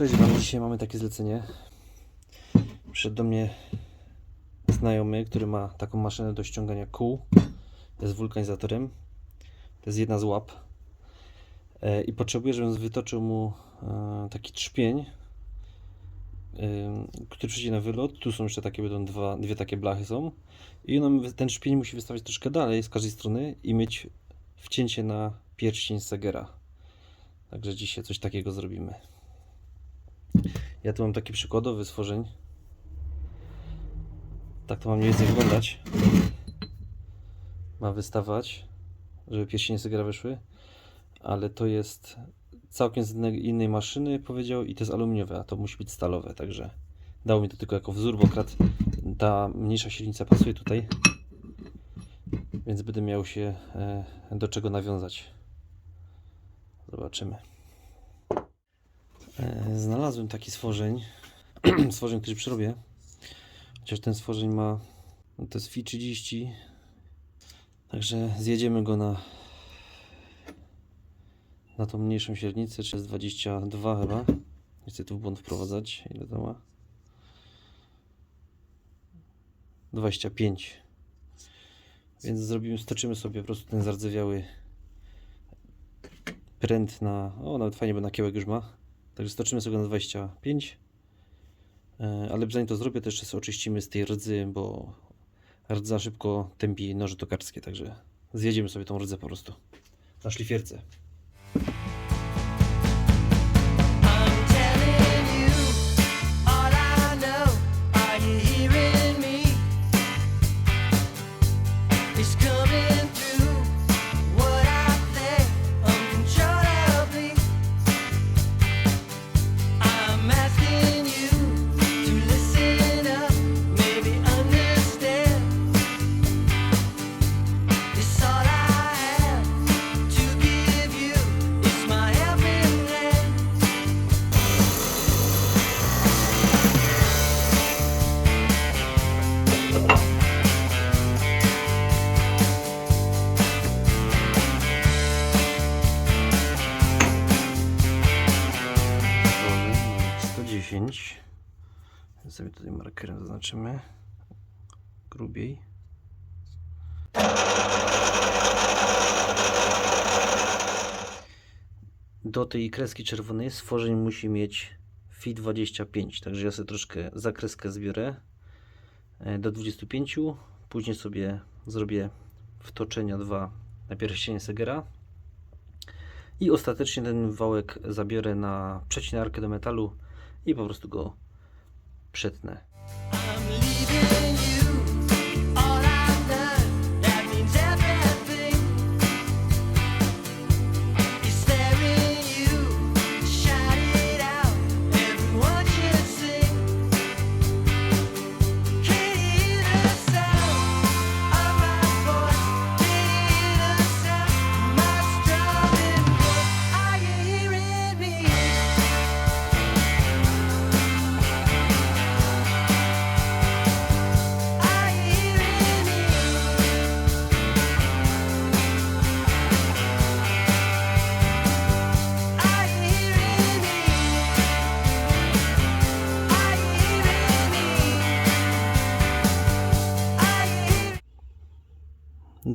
Cześć Wam, dzisiaj mamy takie zlecenie. Przyszedł do mnie znajomy, który ma taką maszynę do ściągania kół. Jest wulkanizatorem. To jest jedna z łap. E, I potrzebuje, żebym wytoczył mu e, taki trzpień, e, który przyjdzie na wylot. Tu są jeszcze takie, będą dwa, dwie takie blachy są. I on, ten trzpień musi wystawić troszkę dalej z każdej strony i mieć wcięcie na pierścień Segera. Także dzisiaj coś takiego zrobimy. Ja tu mam taki przykładowy stworzeń. Tak to ma mniej więcej wyglądać. Ma wystawać, żeby pierścienie Segera wyszły. Ale to jest całkiem z innej- maszyny, powiedział, i to jest aluminiowe, a to musi być stalowe, także dało mi to tylko jako wzór, bo akurat ta mniejsza silnica pasuje tutaj. Więc będę miał się e, do czego nawiązać. Zobaczymy. E, Znalazłem taki stworzeń, stworzeń, który przerobię. Chociaż ten stworzeń ma, no to jest FI 30. Także zjedziemy go na na tą mniejszą średnicę, czy jest 22 chyba. Nie chcę tu w błąd wprowadzać. Ile to ma? 25. Więc zrobimy, stoczymy sobie po prostu ten zardzewiały pręt na, o nawet fajnie, bo na kiełek już ma. Także stoczymy sobie na 25. E, Ale zanim to zrobię, to jeszcze oczyścimy z tej rdzy, bo rdza szybko tępi noże tokarskie, także zjedziemy sobie tą rdzę po prostu na szlifierce. I'm telling zaznaczymy grubiej. Do tej kreski czerwonej stworzeń musi mieć FI 25, także ja sobie troszkę zakreskę zbiorę e, do 25. Później sobie zrobię wtoczenia dwa na pierścienie Segera. I ostatecznie ten wałek zabiorę na przecinarkę do metalu i po prostu go przetnę. you.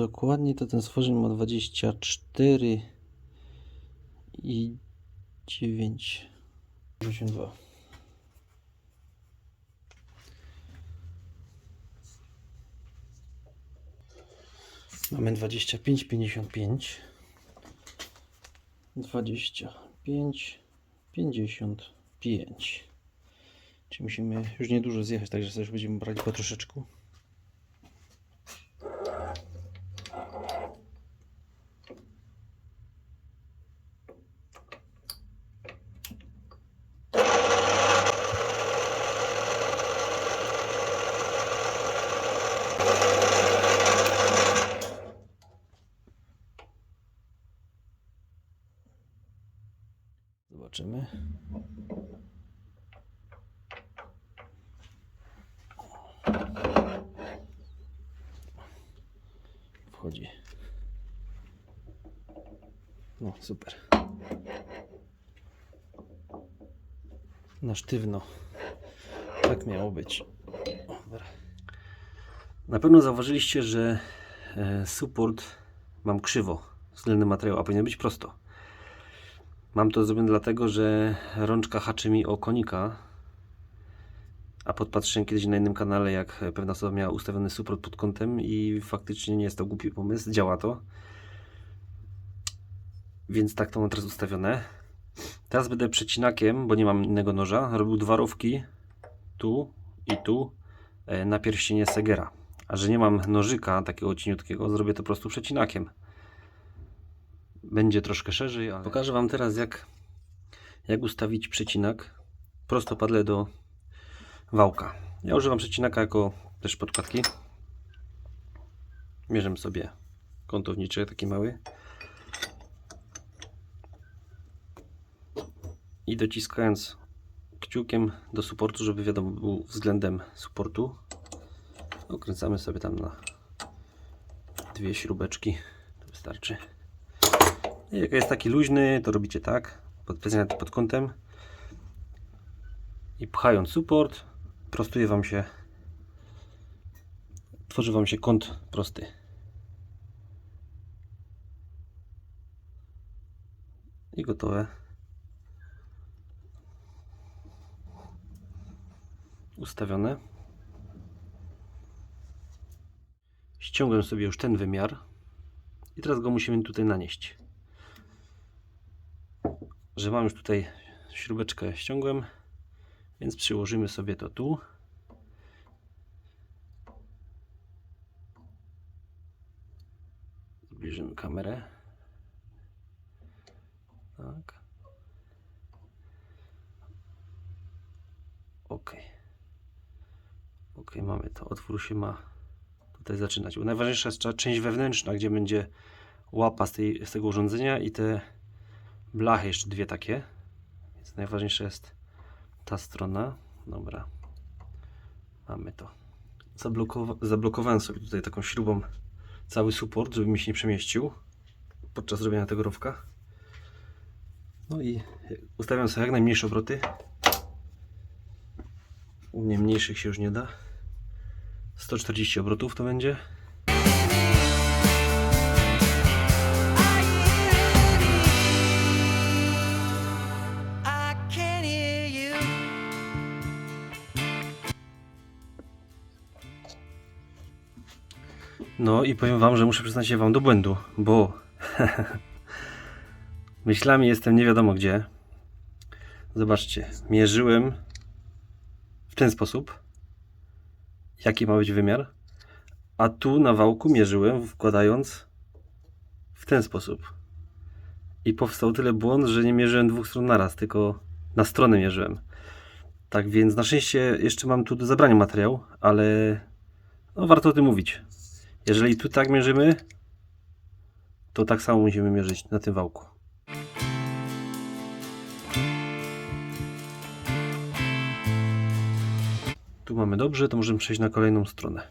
Dokładnie to ten stworzeń ma 24 i 9. 82. Mamy 25, 55. 25, 55. Czyli musimy już niedużo zjechać, także sobie będziemy brali po troszeczku. Zobaczymy. Wchodzi. No, super. Na sztywno. Tak miało być. Dobra. Na pewno zauważyliście, że e, support mam krzywo względem materiału, a powinien być prosto. Mam to zrobione dlatego, że rączka haczy mi o konika, a podpatrzyłem kiedyś na innym kanale, jak pewna osoba miała ustawiony support pod kątem i faktycznie nie jest to głupi pomysł, działa to. Więc tak to mam teraz ustawione. Teraz będę przecinakiem, bo nie mam innego noża, robił dwa rowki tu i tu e, na pierścienie Segera. A że nie mam nożyka takiego cieniutkiego, zrobię to po prostu przecinakiem. Będzie troszkę szerzej, ale... Pokażę Wam teraz jak, jak ustawić przecinak prostopadle do wałka. Ja używam przecinaka jako też podkładki. Mierzę sobie kątowniczek taki mały. I dociskając kciukiem do supportu, żeby wiadomo był względem supportu. Okręcamy sobie tam na dwie śrubeczki. To wystarczy. Jak jest taki luźny, to robicie tak. Podpędzanie pod kątem. I pchając support, prostuje Wam się, tworzy Wam się kąt prosty. I gotowe. Ustawione. Ściągłem sobie już ten wymiar i teraz go musimy tutaj nanieść. Że mam już tutaj śrubeczkę ściągłem, więc przyłożymy sobie to tu. Zbliżymy kamerę. Tak. Ok. Ok, mamy to. Otwór się ma tutaj zaczynać. Bo najważniejsza jest część wewnętrzna, gdzie będzie łapa z, tej, z tego urządzenia i te blachy, jeszcze dwie takie. Więc najważniejsza jest ta strona. Dobra. Mamy to. Zablokowa zablokowałem sobie tutaj taką śrubą cały support, żeby mi się nie przemieścił podczas robienia tego rowka. No i ustawiam sobie jak najmniejsze obroty. U mnie mniejszych się już nie da. 140 obrotów to będzie. No i powiem Wam, że muszę przyznać się Wam do błędu, bo myślami jestem nie wiadomo gdzie. Zobaczcie, mierzyłem w ten sposób, jaki ma być wymiar, a tu na wałku mierzyłem wkładając w ten sposób. I powstał tyle błąd, że nie mierzyłem dwóch stron naraz, tylko na stronę mierzyłem. Tak więc na szczęście jeszcze mam tu do zabrania materiał, ale no, warto o tym mówić. Jeżeli tu tak mierzymy, to tak samo musimy mierzyć na tym wałku. Tu mamy dobrze, to możemy przejść na kolejną stronę.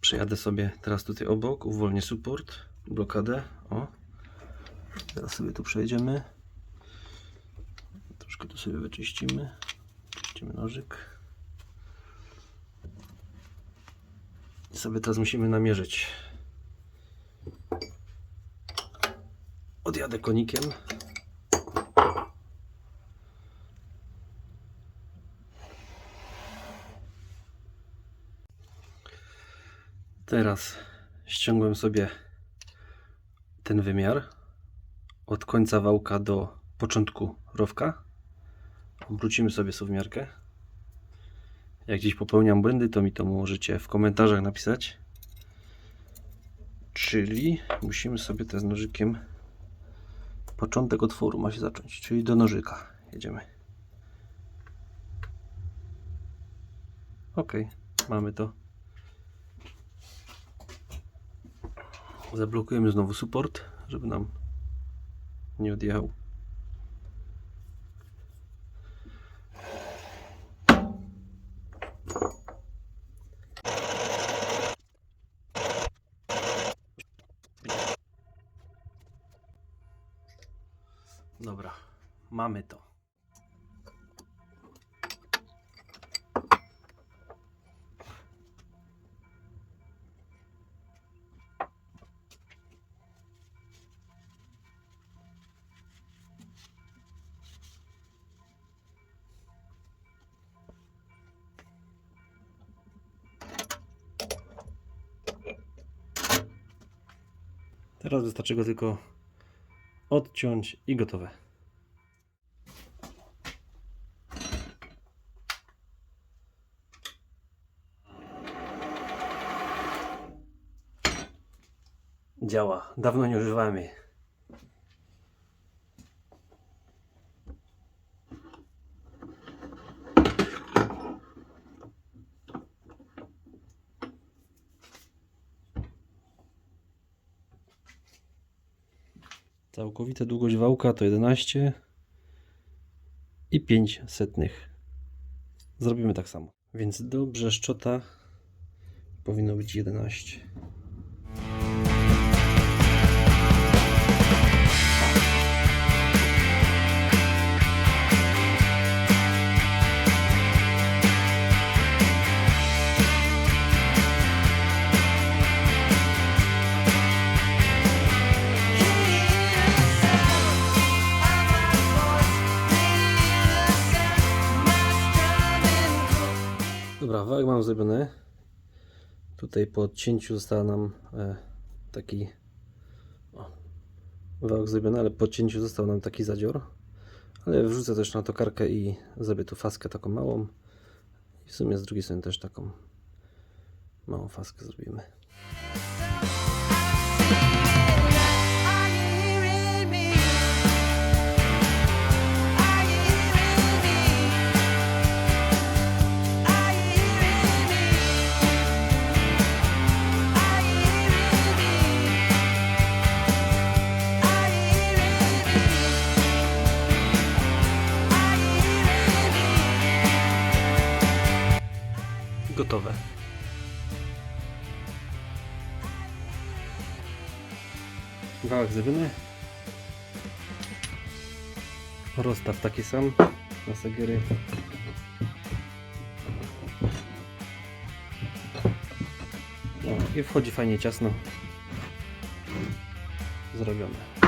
Przejadę sobie teraz tutaj obok, uwolnię support, blokadę. O. Teraz sobie tu przejdziemy. Troszkę tu sobie wyczyścimy. Czyścimy nożyk. Sobie teraz musimy namierzyć. Odjadę konikiem. Teraz ściągłem sobie ten wymiar od końca wałka do początku rowka. Obrócimy sobie suwmiarkę. Jak gdzieś popełniam błędy, to mi to możecie w komentarzach napisać. Czyli musimy sobie te z nożykiem początek otworu ma się zacząć, czyli do nożyka jedziemy. Ok, mamy to. Zablokujemy znowu support, żeby nam nie odjechał. Dobra, mamy to. Teraz wystarczy go tylko odciąć i gotowe. Działa. Dawno nie używałem jej. Całkowita długość wałka to 11 i 5 setnych. Zrobimy tak samo. Więc do brzeszczota powinno być 11. Dobra, wałek mam zrobiony. Tutaj po odcięciu został nam e, taki o, wałek zrobiony, ale po odcięciu został nam taki zadzior. Ale wrzucę też na tokarkę i zrobię tu faskę taką małą. I w sumie z drugiej strony też taką małą faskę zrobimy. Gotowe. Wałek zrobiony. Rozstaw taki sam na segiery. No i wchodzi fajnie ciasno. Zrobione.